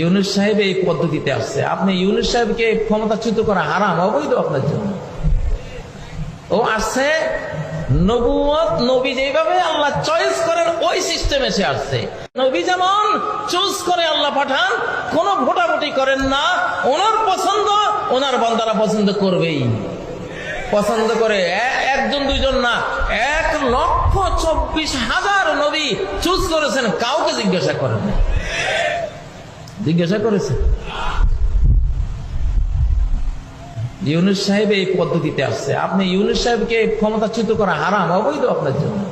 ইউনুস সাহেব এই পদ্ধতিতে আসছে। আপনি ইউনুস সাহেবকে ক্ষমতাচ্যুত করা হারাম, অবৈধ আপনার জন্য। ও আসছে নবী যেভাবে আল্লাহ চয়েস করেন, ওই আসছে। নবী যেমন চুজ করে আল্লাহ পাঠান ভোটাভুটি করেন না, ওনার পছন্দ ওনার পছন্দ করবেই। পছন্দ করে একজন, দুইজন না, এক লক্ষ চব্বিশ হাজার নবী চুজ করেছেন, কাউকে জিজ্ঞাসা করেন। জিজ্ঞাসা করেছেন ইউনুস সাহেব এই পদ্ধতিতে আসছে। আপনি ইউনুস সাহেবকে ক্ষমতাচ্যুত করা হারাম, অবৈধ আপনার জন্য।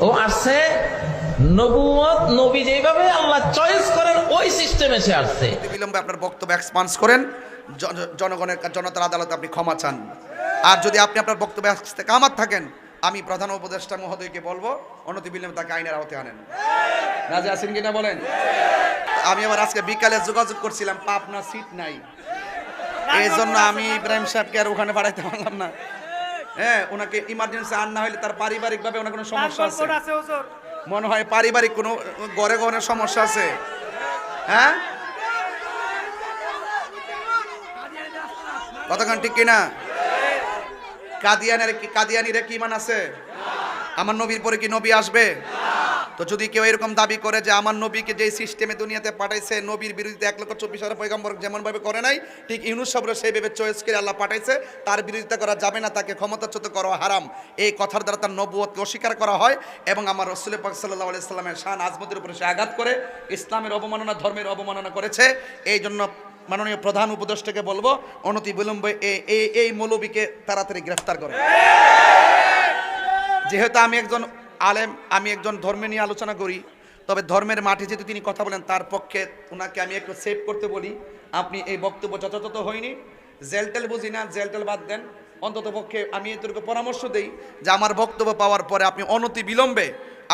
ও আসছে নবী চয়েস করেন, ওই আসছে। আপনার বক্তব্য এক্সপান্স করেন। জন- জনগণের, জনতার আদালতে আপনি ক্ষমা চান। আর যদি আপনি আপনার থাকেন, আমি প্রধান উপদেষ্টা মহোদয়কে বলব, অনতি বিলম্বে তাকে আইনের আওতায় আনেন। রাজা আছেন কিনা বলেন? আমি আবার আজকে বিকালে যোগাযোগ করছিলাম পাবনা সিট নাই। এই জন্য আমি ইব্রাহিম সাহেবকে আর ওখানে পাঠাইতে পারলাম না। হ্যাঁ ওনাকে ইমার্জেন্সি আন না হলে তার পারিবারিকভাবে ওনার কোনো সমস্যা আছে। মনে হয় পারিবারিক কোনো গড়ে গড়ে সমস্যা আছে। হ্যাঁ? কতক্ষণ ঠিক কিনা? কাদিয়ানের কি কাদিয়ানিরা কি মান আছে? আমার নবীর পরে কি নবী আসবে? তো যদি কেউ এরকম দাবি করে যে আমার নবীকে যে সিস্টেমে দুনিয়াতে পাঠাইছে, নবীর বিরোধিতা এক লক্ষ চব্বিশ হাজার পয়গম্বর যেমন ভাবে করে নাই, ঠিক ইউনুস সাবরে সেই চয়েস করে আল্লাহ পাঠাইছে, তার বিরোধিতা করা যাবে না, তাকে ক্ষমতাচ্যুত করা হারাম। এই কথার দ্বারা তার নবুয়তকে অস্বীকার করা হয় এবং আমার রসুল পাক সাল্লাহ আলাইসাল্লামের শান আজমতের উপরে সে আঘাত করে, ইসলামের অবমাননা, ধর্মের অবমাননা করেছে। এই জন্য মাননীয় প্রধান উপদেষ্টাকে বলব, অনতি বিলম্বে এই মৌলবীকে তাড়াতাড়ি গ্রেফতার করে। যেহেতু আমি একজন আলেম, আমি একজন ধর্ম নিয়ে আলোচনা করি, তবে ধর্মের মাঠে যেহেতু তিনি কথা বলেন, তার পক্ষে ওনাকে আমি একটু সেভ করতে বলি। আপনি এই বক্তব্য যথাযথ হয়নি, জেলটেল বুঝি না, জেলটেল বাদ দেন। অন্তত পক্ষে আমি এদেরকে পরামর্শ দেই যে আমার বক্তব্য পাওয়ার পরে আপনি অনতি বিলম্বে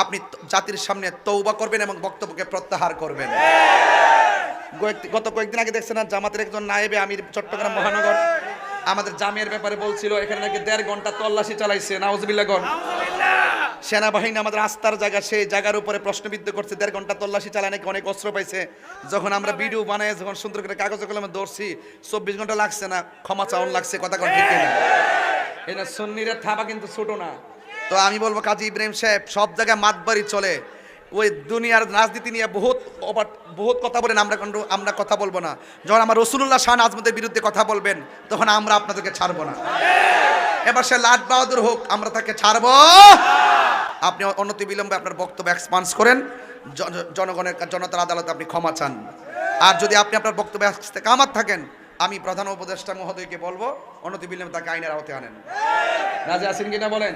আপনি জাতির সামনে তৌবা করবেন এবং বক্তব্যকে প্রত্যাহার করবেন। গত কয়েকদিন আগে দেখছেন না, জামাতের একজন নায়েবে আমির চট্টগ্রাম মহানগর, আমাদের জামিয়ার ব্যাপারে বলছিল, এখানে নাকি দেড় ঘণ্টা তল্লাশি চালাইছে নাউজবিল্লাগন সেনাবাহিনী আমাদের আস্থার জায়গা, সেই জায়গার উপরে প্রশ্নবিদ্ধ করছে। দেড় ঘণ্টা তল্লাশি চালায় নাকি অনেক অস্ত্র পাইছে। যখন আমরা ভিডিও বানাই, যখন সুন্দর করে কাগজে কলমে দৌড়ছি চব্বিশ ঘণ্টা লাগছে না, ক্ষমা চাউন লাগছে, কথা এটা সন্নিরে থাবা কিন্তু ছোট না। তো আমি বলব, কাজী ইব্রাহিম সাহেব, সব জায়গায় মাতবাড়ি চলে। ওই দুনিয়ার রাজনীতি নিয়ে বহুত বহুত কথা বলেন, আমরা কিন্তু আমরা কথা বলব না। যখন আমার রসুল্লাহ শাহ আজমতের বিরুদ্ধে কথা বলবেন, তখন আমরা আপনাদেরকে ছাড়বো না। এবার সে লাট বাহাদুর হোক, আমরা তাকে ছাড়বো। আপনি অনতি বিলম্বে আপনার বক্তব্য এক্সপান্স করেন। জনগণের জনতার আদালতে আপনি ক্ষমা চান। আর যদি আপনি আপনার বক্তব্য কামাত থাকেন, আমি প্রধান উপদেষ্টা মহোদয়কে বলব, অনতি বিলম্বে তাকে আইনের আওতায় আনেন। রাজা আসেন কিনা বলেন?